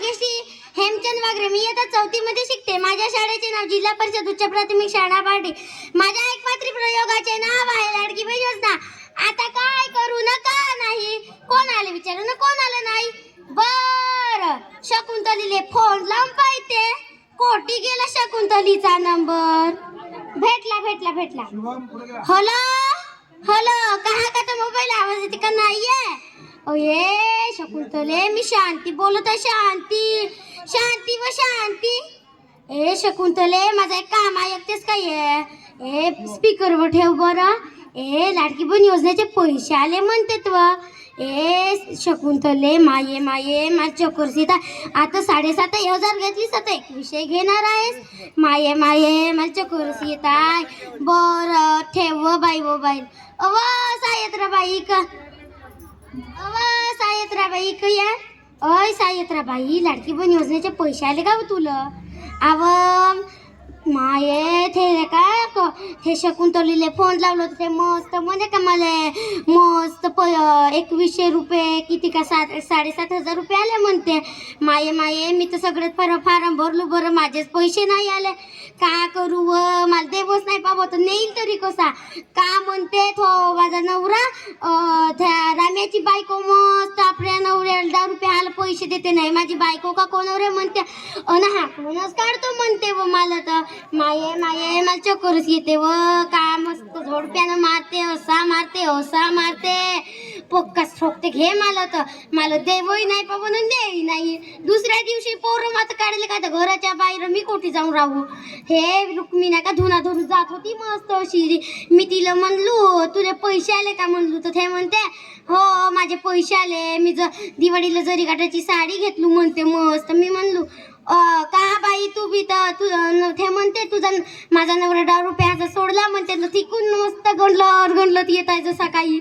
भाग्यश्री हेमचंद वागरे. मी आता चौथी मध्ये शिकते. माझ्या शाळेचे नाव जिल्हा परिषद उच्च प्राथमिक शाळा पार्टी. माझ्या एकपात्री प्रयोगाचे नाव आहे लाडकी बहीण योजना. आता काय करू? नका नाही. कोण आले विचारू? ना कोण आलं नाही? बर. शकुंतलीले फोन लावून पाहिजे कोटी गेला शकुंतलीचा नंबर भेटला भेटला भेटला. हॅलो? हॅलो? कहा का तो मोबाईल आवाज येते का नाहीये? ओ ये. शकुंतले मी शांती बोलत आहे शांती. शांती व शांती. ए शकुंतले माझा एक काम ऐकतेस काय आहे ए स्पीकरवर ठेव बरं. ए लाडकी बहीण योजनेचे पैसे आले म्हणते व ए शकुंतले माये माये माझ्या चकोरसीता आता साडेसात हजार घेतलीस आता एक विषय घेणार आहेस. माये माये माझ्या चकोरसी येत बरं ठेव व बाई मोबाईल अव सायत्रा बाई का अव कया बाई या. अय सायत्राबाई लाडकी बहीण योजनेचे पैसे आले का तुला? आव माये थे का क- हे शकुंतलीले फोन लावलं होतं ते मस्त. म्हणजे का मला मस्त प एकवीसशे रुपये किती का सात साडेसात हजार रुपये आले म्हणते. माये माये मी तर सगळ्यात फार फारम भरलो बरं माझेच पैसे नाही आले. का करू व मला बाबा नेईल तरी कसा? का म्हणते थो माझा नवरा त्या राम्याची बायको मस्त आपल्या नवऱ्याला दहा रुपये आला पैसे देते नाही. माझी बायको का कोणावर म्हणते अन कोणच काढतो म्हणते व मला तर. माये माये मला चक्करच येते व. का मस्त झोडप्यानं मारते असा मारते असा मारते. पक्काच सोपते घे मला तर. मला देवही नाही पहा म्हणून देही नाही दुसऱ्या दिवशी पोरं मात काढले का तर घराच्या बाहेर मी कोठी जाऊन राहू? हे रुक्मी नाही का धुना धरून जात होती मस्त अशी. मी तिला म्हणलो तुला पैसे आले का? म्हणलो तर ते म्हणते हो माझे पैसे आले. मी जर दिवाळीला जरी काटाची साडी घेतलो म्हणते मस्त. मी म्हणलो का बाई तू बी तर तू ते म्हणते तुझा माझा नवरा दहा रुपयाचा सोडला म्हणते. तिकून मस्त गणलं गणलत येत आहे जसा काही.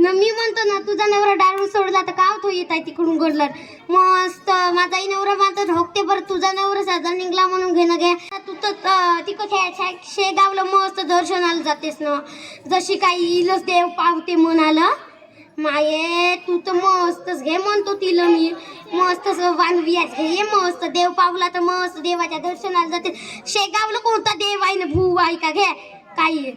न मी म्हणतो ना तुझा नवरा डाळून सोडला तर का हो तो येत आहे तिकडून गडलत मस्त माझाही नवरा माझा ढोकते बरं. तुझा नवरा साजरा निघला म्हणून घेणं घे तू तर तिकडे शेगावला मस्त दर्शनाला जातेस ना. जशी काही इलच देव पावते म्हणाला. माये तू तर मस्तच घे म्हणतो तिला मी. मस्त वानवियाच घे मस्त. देव पावला तर मस्त देवाच्या दर्शनाला जाते. शेगावला कोणता देव आहे ना भू आहे का घे. काही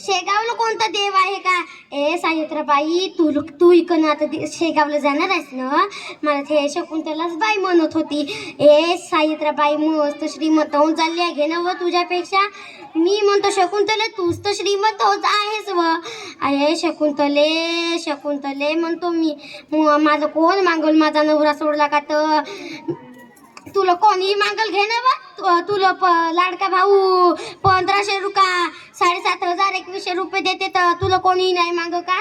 शेगावला कोणता देव आहे का? ए सावित्राबाई तू तू इकडनं आता शेगावला जाणार आहेस ना? मला ते शकुंतलाच बाई म्हणत होती. ए साहित्राबाई मस्त श्रीमंत होऊन चालली आहे. घे ना व तुझ्यापेक्षा. मी म्हणतो शकुंतले तूच तर श्रीमंत होत आहेस व. अरे शकुंतले शकुंतले म्हणतो मी. माझं कोण मागल? माझा नवरा सोडला का तर? तुला कोणी मागल? घे ना बा तुला प लाडका भाऊ पंधराशे रुका साडेसात हजार एक एकवीसशे रुपये देते तर तुला कोणी नाही माग का?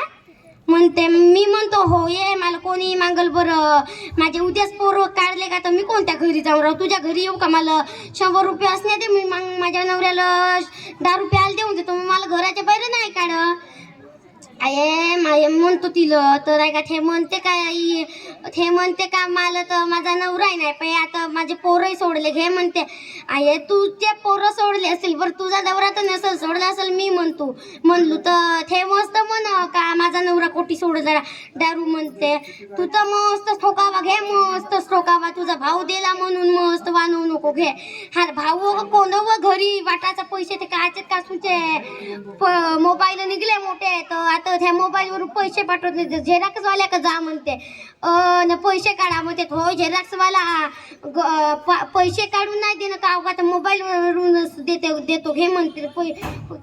म्हणते मी म्हणतो हो ये मला कोणी मागल बरं. माझे उद्याच पोरं काढले का तर मी कोणत्या घरी जाऊन राहू? तुझ्या घरी येऊ का मला? शंभर रुपये असणे दे मी मग माझ्या नवऱ्याला दहा रुपये आले देऊन देतो. मग मला घराच्या बाहेर नाही काढ अये माये म्हणतो तिला तर आहे का ते म्हणते काय आई ते म्हणते का मला तर माझा नवराही नाही पण आता माझे पोरही सोडले घे म्हणते. आये तू ते पोरं सोडले असेल बरं तुझा नवरा तर नसेल सोडला असेल मी म्हणतो. म्हणलो तर ते मस्त म्हण का माझा नवरा कोटी सोडला दारू म्हणते. तू तर मस्त ठोकावा घे मस्त ठोकावा तुझा भाऊ दिला म्हणून मस्त वानवू नको घे. हा भाऊ कोणव घरी वाटाचा पैसे ते काचे कासूचे मोबाईल निघले मोठे तर आता त्या मोबाईलवरून पैसे पाठवते झेरॉक्स वाल्या का जा म्हणते. न पैसे काढा म्हणते. हो झेरॉक्स वाला ग- प- पैसे काढून नाही देणं का का तर मोबाईलवरूनच देते देतो घे म्हणते. पै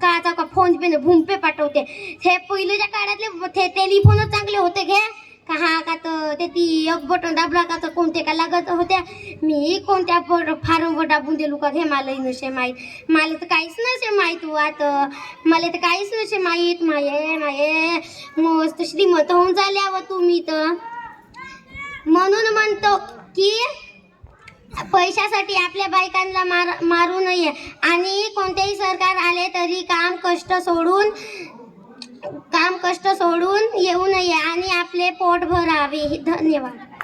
का आता का फोन पे भूम पाठवते. हे पहिलेच्या काळातले ते टेलिफोनच चांगले होते घे. का हा का होते ते ती एक बटन दाबला का तर कोणते का लागत होत्या. मी कोणत्या फार्मवर दाबून दिलो का हे मलाही नसे माहीत. मला तर काहीच नसे माहीत तू आता. मला तर काहीच नसे माहीत. माये माये. मस्त श्रीमंत होऊन झाल्यावर तुम्ही तर. म्हणून म्हणतो की पैशासाठी आपल्या बायकांना मार मारू नये. आणि कोणतेही सरकार आले तरी काम कष्ट सोडून काम कष्ट सोडून येऊ नये आणि आपले पोट भरावे. धन्यवाद.